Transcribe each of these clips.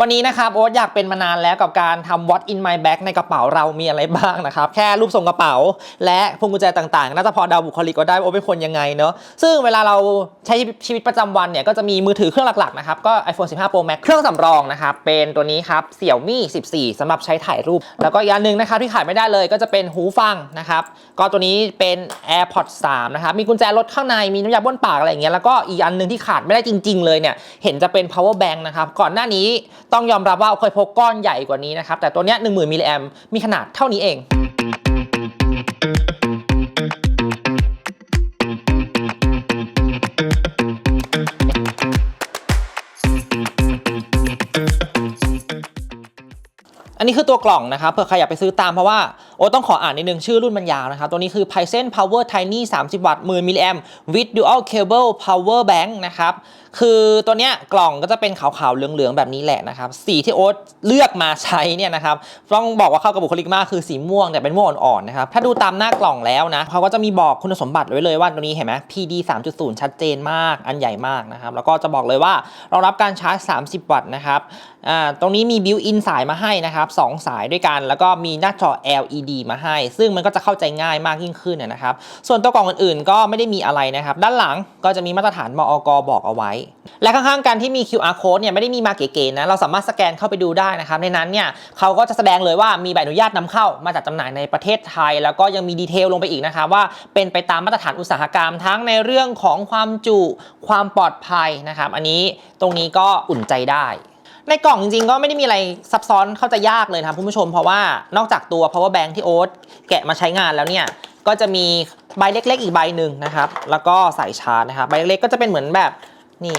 วันนี้นะครับโอ๊ตอยากเป็นมานานแล้วกับการทำ what in my bag ในกระเป๋าเรามีอะไรบ้างนะครับ แค่รูปทรงกระเป๋า และพวงกุญแจต่างๆ น่าจะพอเดาบุคลิกก็ได้โอ๊ตเป็นคนยังไงเนอะซึ่งเวลาเราใช้ชีวิตประจำวันเนี่ยก็จะมีมือถือเครื่องหลักๆนะครับก็ iPhone 15 Pro Max เครื่องสำรองนะครับเป็นตัวนี้ครับ Xiaomi 14สำหรับใช้ถ่ายรูป แล้วก็อีกอันหนึ่งนะครับที่ขาดไม่ได้เลยก็จะเป็นหูฟังนะครับก็ตัวนี้เป็น AirPods 3นะครับมีกุญแจรถข้างในมีน้ำยาบ้วนปากอะไรอย่างเงี้ยแล้วก็อีกอันหนึ่งที่ขาดไม่ได้จริง ๆ เลยเนี่ยเห็นจะเป็น power bank นะครับก่อนหน้านี้ต้องยอมรับว่าเคยพกก้อนใหญ่กว่านี้นะครับ แต่ตัวเนี้ย10,000มิลลิแอมมีขนาดเท่านี้เอง นนี้คือตัวกล่องนะครับเผื่อใครอยากไปซื้อตามเพราะว่าโอ้ต้องขออ่านนิดนึงชื่อรุ่นมันยาวนะครับตัวนี้คือ Python Power Tiny 30 วัตต์10,000มิลลิแอม with dual cable power bank นะครับคือตัวเนี้ยกล่องก็จะเป็นขาวๆ เหลืองๆ แบบนี้แหละนะครับสีที่โอ๊ตเลือกมาใช้เนี่ยนะครับต้องบอกว่าเข้ากับบุคลิกมากคือสีม่วงแต่เป็นม่วงอ่อนๆนะครับถ้าดูตามหน้ากล่องแล้วนะเขาก็จะมีบอกคุณสมบัติไว้เลยว่าตัวนี้เห็นไหม PD 3.0 ชัดเจนมากอันใหญ่มากนะครับแล้วก็จะบอกเลยว่ารองรับการชาร์จ 30 วัตต์นะครับอ่าตรงนี้มีบิวอินสายมาให้นะครับสองสายด้วยกัน แล้วก็มีหน้าจอ LED มาให้ ซึ่งมันก็จะเข้าใจง่ายมากยิ่งขึ้นนะครับ ส่วนตัวกล่องอื่นๆ ก็ไม่ได้มีอะไรนะครับ ด้านหลังก็จะมีมาตรฐานมอกบอกเอาไว้ และข้างๆกันที่มี QR code เนี่ยไม่ได้มีมาเก๋ๆนะ เราสามารถสแกนเข้าไปดูได้นะครับ ในนั้นเนี่ยเขาก็จะแสดงเลยว่ามีใบอนุญาตนำเข้ามาจัดจำหน่ายในประเทศไทย แล้วก็ยังมีดีเทลลงไปอีกนะครับว่าเป็นไปตามมาตรฐานอุตสาหกรรมทั้งในเรื่องของความจุความปลอดภัยนะครับ อันนี้ตรงนี้ก็อุ่นใจได้ ในกล่องจริงๆก็ไม่ได้มีอะไรซับซ้อนเข้าใจยากเลยนะครับคุณผู้ชมเพราะว่านอกจากตัว power bank ที่โอ๊ตแกะมาใช้งานแล้วเนี่ย ก็จะมีใบเล็ก ๆ อีกใบหนึ่งนะครับ แล้วก็ใส่ชาร์จนะครับ ใบเล็กๆก็จะเป็นเหมือนแบบนี่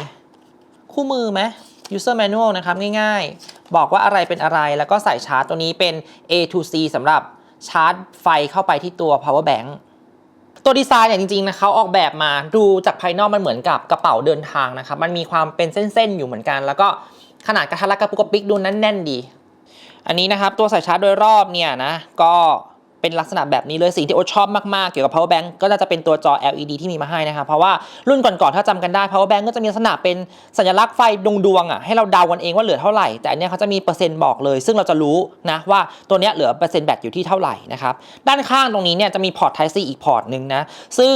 คู่มือไหม user manual นะครับง่ายๆ บอกว่าอะไรเป็นอะไรแล้วก็ใส่ชาร์จตัวนี้เป็น A to C สำหรับชาร์จไฟเข้าไปที่ตัว power bank ตัวดีไซน์เนี่ยจริงๆนะเขาออกแบบมาดูจากภายนอกมันเหมือนกับกระเป๋าเดินทางนะครับ มันมีความเป็นเส้นๆอยู่เหมือนกัน แล้วก็ ขนาดกระทัดรัดกระปุกกระปิกดูนั้นแน่นดี อันนี้นะครับตัวสายชาร์จโดยรอบเนี่ยนะก็เป็นลักษณะแบบนี้เลยสิ่งที่โอชอบมากๆ เกี่ยวกับ power bank ก็น่าจะเป็นตัวจอ LED ที่มีมาให้นะครับเพราะว่ารุ่นก่อนๆถ้าจำกันได้ power bank ก็จะมีลักษณะเป็นสัญลักษณ์ไฟดวงๆอะให้เราเดากันเองว่าเหลือเท่าไหร่ แต่อันนี้เขาจะมีเปอร์เซ็นต์บอกเลย ซึ่งเราจะรู้นะว่าตัวนี้เหลือเปอร์เซ็นต์แบตอยู่ที่เท่าไหร่นะครับด้านข้างตรงนี้เนี่ยจะมีพอร์ต Type C อีกพอร์ตหนึ่งนะซึ่ง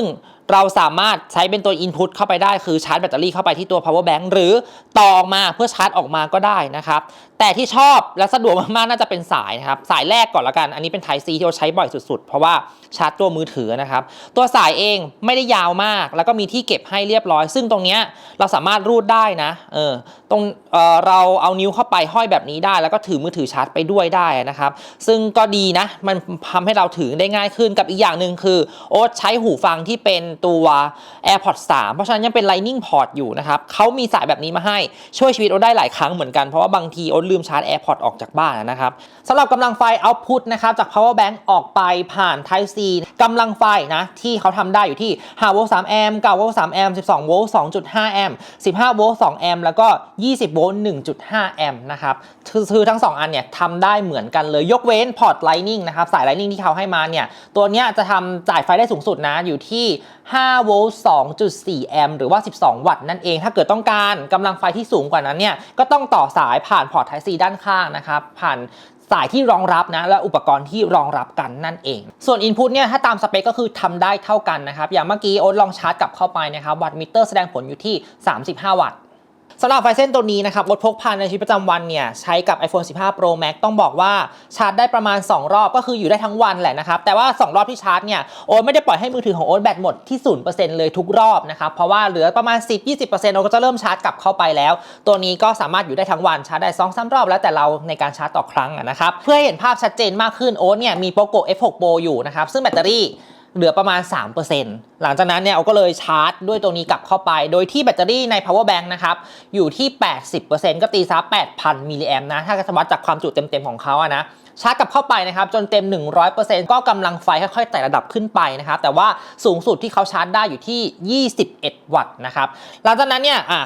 เราสามารถใช้เป็นตัว Input เข้าไปได้คือชาร์จแบตเตอรี่เข้าไปที่ตัว power bank หรือต่อออกมาเพื่อชาร์จออกมาก็ได้นะครับ แต่ที่ชอบและสะดวกมากๆน่าจะเป็นสายนะครับ สายแรกก่อนละกัน อันนี้เป็น Type C ที่เราใช้บ่อยสุดๆ เพราะว่าชาร์จตัวมือถือนะครับ ตัวสายเองไม่ได้ยาวมาก แล้วก็มีที่เก็บให้เรียบร้อย ซึ่งตรงเนี้ยเราสามารถรูดได้นะเออตรงเออเราเอานิ้วเข้าไปห้อยแบบนี้ได้ แล้วก็ถือมือถือชาร์จไปด้วยได้นะครับ ซึ่งก็ดีนะมันทำให้เราถือได้ง่ายขึ้นกับอีกอย่างหนึ่งคือโอ๊ตใช้หูฟังที่เป็นตัว AirPods 3 เพราะฉะนั้นยังเป็น Lightning Port อยู่นะครับเขามีสายแบบนี้มาให้ช่วยชีวิตโอ๊ตได้หลายครั้งเหมือนกัน เพราะว่าบางทีโอ๊ตลืมชาร์จ AirPods ออกจากบ้านนะครับสำหรับกำลังไฟ output นะครับจาก power bank ออกไปผ่าน Type C กำลังไฟนะที่เขาทำได้อยู่ที่5โวลต์3แอมป์9โวลต์3แอมป์12โวลต์2.5แอมป์15โวลต์2แอมป์แล้วก็ 20โวลต์1.5แอมป์นะครับคือคือทั้ง 2 อันเนี่ยทำได้เหมือนกันเลยยกเว้นพอร์ต Lightning นะครับสาย Lightning ที่เขาให้มาเนี่ยตัวเนี้ยจะทำจ่ายไฟได้สูงสุดนะอยู่ที่5 โวลต์ 2.4 แอมป์หรือว่า 12 วัตต์นั่นเอง ถ้าเกิดต้องการกำลังไฟที่สูงกว่านั้นเนี่ย ก็ต้องต่อสายผ่านพอร์ต Type C ด้านข้างนะครับ ผ่านสายที่รองรับนะ และอุปกรณ์ที่รองรับกันนั่นเอง ส่วน Input เนี่ย ถ้าตามสเปคก็คือทำได้เท่ากันนะครับ อย่างเมื่อกี้โอ๊ตลองชาร์จกลับเข้าไปนะครับ วัตต์มิเตอร์แสดงผลอยู่ที่ 35 วัตต์ สำหรับไฟเส้นตัวนี้นะครับโอ๊ตพกพาในชีวิตประจำวันเนี่ยใช้กับ iPhone 15 Pro Max ต้องบอกว่าชาร์จได้ประมาณ 2 รอบก็คืออยู่ได้ทั้งวันแหละนะครับแต่ว่า 2 รอบที่ชาร์จเนี่ยโอ๊ตไม่ได้ปล่อยให้มือถือของโอ๊ตแบตหมดที่ 0%เลยทุกรอบนะครับเพราะว่าเหลือประมาณ 10-20%โอ๊ตก็จะเริ่มชาร์จกลับเข้าไปแล้ว ตัวนี้ก็สามารถอยู่ได้ทั้งวันชาร์จได้2อสรอบแล้วแต่เราในการชาร์จต่อครั้งนะครับเพื่อให้เห็นภาพชัดเจนมากขึ้นโอ๊ตเนี่ยมี Poco F6 Pro อยู่นะครับซึ่งแบตเตอรี่ เหลือประมาณ 3%หลังจากนั้นเนี่ยเอาก็เลยชาร์จด้วยตัวนี้กลับเข้าไป โดยที่แบตเตอรี่ใน power bank นะครับ อยู่ที่ 80%ก็ตีซะ8,000มิลลิแอมนะ ถ้าจะวัดจากความจุเต็ม ๆ ของเขาอะนะชาร์จกลับเข้าไปนะครับ จนเต็ม 100%ก็กำลังไฟค่อยๆไต่ระดับขึ้นไปนะครับ แต่ว่าสูงสุดที่เขาชาร์จได้อยู่ที่ 21 วัตต์นะครับหลังจากนั้นเนี่ยอะ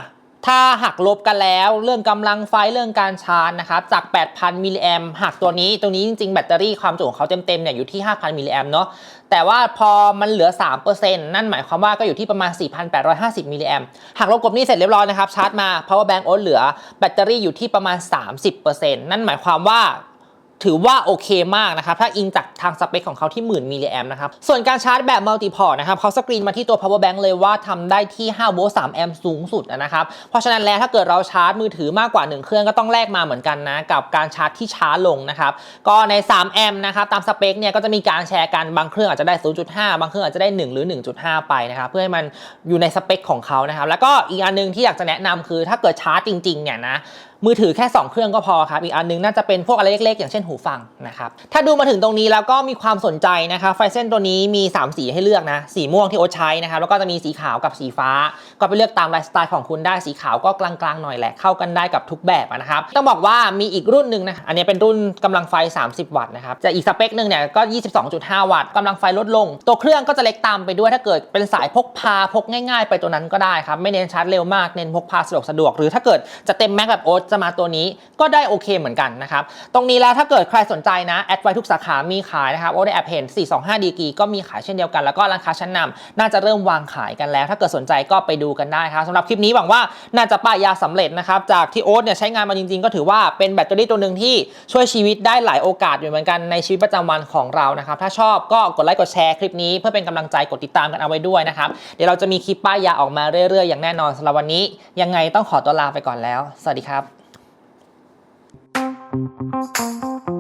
ถ้าหักลบกันแล้วเรื่องกำลังไฟเรื่องการชาร์จนะครับจาก 8,000 มิลลิแอมหักตัวนี้ตัวนี้จริงๆ แบตเตอรี่ความจุของเขาเต็มๆเนี่ยอยู่ที่ 5,000 มิลลิแอมเนาะแต่ว่าพอมันเหลือ 3%นั่นหมายความว่าก็อยู่ที่ประมาณ 4,850 มิลลิแอมหักลบกบนี้เสร็จเรียบร้อยนะครับชาร์จมา power bank โอ๊ตเหลือแบตเตอรี่อยู่ที่ประมาณ 30%นั่นหมายความว่า ถือว่าโอเคมากนะครับ ถ้าอิงจากทางสเปคของเขาที่หมื่นมิลลิแอมนะครับ ส่วนการชาร์จแบบมัลติพอร์ตนะครับเขาสกรีนมาที่ตัว power bank เลยว่าทำได้ที่5โวลต์3แอมป์สูงสุดนะครับ เพราะฉะนั้นแล้วถ้าเกิดเราชาร์จมือถือมากกว่า 1 เครื่องก็ต้องแลกมาเหมือนกันนะ กับการชาร์จที่ช้าลงนะครับ ก็ใน3แอมป์นะครับตามสเปคเนี่ยก็จะมีการแชร์กันบางเครื่องอาจจะได้ 0.5 บางเครื่องอาจจะได้ 1 หรือ 1.5 ไปนะครับเพื่อให้มันอยู่ในสเปคของเขานะครับแล้วก็อีกอันหนึงที่อยากจะแนะนำคือถ้าเกิดชาร์จจริงๆเนี่ยนะ มือถือแค่ 2 เครื่องก็พอครับ อีกอันนึงน่าจะเป็นพวกอะไรเล็กๆ อย่างเช่นหูฟังนะครับ ถ้าดูมาถึงตรงนี้แล้วก็มีความสนใจนะครับไฟเส้นตัวนี้มี 3 สีให้เลือกนะ สีม่วงที่โอ๊ตใช้นะครับ แล้วก็จะมีสีขาวกับสีฟ้า ก็ไปเลือกตามไลฟ์สไตล์ของคุณได้ สีขาวก็กลางๆหน่อยแหละ เข้ากันได้กับทุกแบบนะครับ ต้องบอกว่ามีอีกรุ่นหนึ่งนะ อันนี้เป็นรุ่นกำลังไฟ 30 วัตต์นะครับ จะอีกสเปคหนึ่งเนี่ยก็ 22.5 วัตต์กำลังไฟลดลง ตัวเครื่องก็จะเล็กตามไปด้วยถ้าเกิดเป็นสายพกพาพกง่าย ๆ ไปตัวนั้นก็ได้ครับไม่เน้นชาร์จเร็วมากเน้นพกพาสะดวกสะดวกหรือถ้าเกิดจะเต็มแม็กแบบโอ๊ตจะมาตัวนี้ก็ได้โอเคเหมือนกันนะครับ ตรงนี้แล้วถ้าเกิดใครสนใจนะ แอดไว้ทุกสาขามีขายนะครับโอ้ได้แอบเห็น 425 ดีกีก็มีขายเช่นเดียวกัน แล้วก็ร้านค้าชั้นนำน่าจะเริ่มวางขายกันแล้ว ถ้าเกิดสนใจก็ไปดูกันได้ครับสำหรับคลิปนี้หวังว่าน่าจะป้ายยาสำเร็จนะครับจากที่โอ๊ตเนี่ยใช้งานมาจริงๆ ก็ถือว่าเป็นแบตเตอรี่ตัวหนึ่งที่ช่วยชีวิตได้หลายโอกาสอยู่เหมือนกันในชีวิตประจำวันของเรานะครับถ้าชอบก็กดไลค์กดแชร์คลิปนี้ เพื่อเป็นกำลังใจกดติดตามกันเอาไว้ด้วยนะครับเดี๋ยวเราจะมีคลิปป้ายยาออกมาเรื่อยๆอย่างแน่นอนสำหรับวันนี้ ยังไงต้องขอตัวลาไปก่อนแล้ว สวัสดีครับ Música